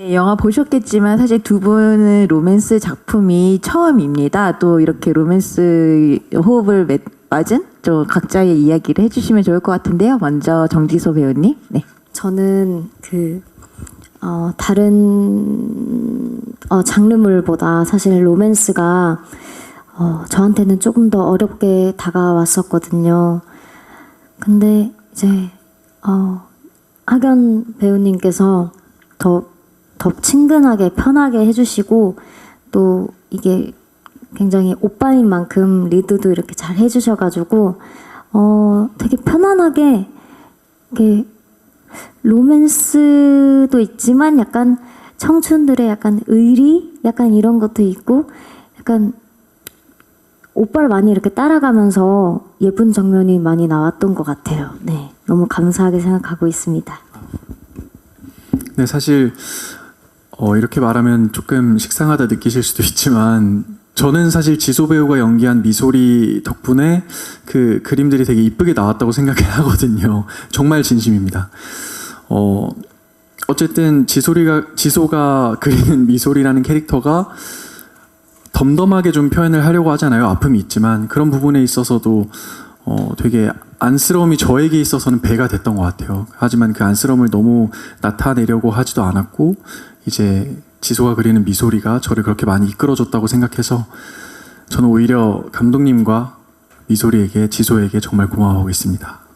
네, 영화 보셨겠지만 사실 두 분은 로맨스 작품이 처음입니다. 또 이렇게 로맨스 호흡을 맺- 맞은 또 각자의 이야기를 해주시면 좋을 것 같은데요. 먼저 정지소 배우님. 네. 저는 그 어, 다른 어, 장르물보다 사실 로맨스가 어, 저한테는 조금 더 어렵게 다가왔었거든요. 근데 이제 어, 학연 배우님께서 더, 더 친근하게 편하게 해주시고 또 이게 굉장히 오빠인 만큼 리드도 이렇게 잘 해주셔가지고 어, 되게 편안하게 이렇게 로맨스도 있지만 약간 청춘들의 약간 의리 약간 이런 것도 있고 약간 오빠를 많이 이렇게 따라가면서 예쁜 장면이 많이 나왔던 것 같아요. 네, 너무 감사하게 생각하고 있습니다. 네, 사실 어, 이렇게 말하면 조금 식상하다 느끼실 수도 있지만 저는 사실 지소 배우가 연기한 미소리 덕분에 그 그림들이 되게 이쁘게 나왔다고 생각하거든요. 정말 진심입니다. 어, 어쨌든 지소리가 지소가 그리는 미소리라는 캐릭터가 덤덤하게 좀 표현을 하려고 하잖아요. 아픔이 있지만 그런 부분에 있어서도 어, 되게 안쓰러움이 저에게 있어서는 배가 됐던 것 같아요. 하지만 그 안쓰러움을 너무 나타내려고 하지도 않았고 이제 지소가 그리는 미소리가 저를 그렇게 많이 이끌어줬다고 생각해서 저는 오히려 감독님과 미소리에게 지소에게 정말 고마워하고 있습니다.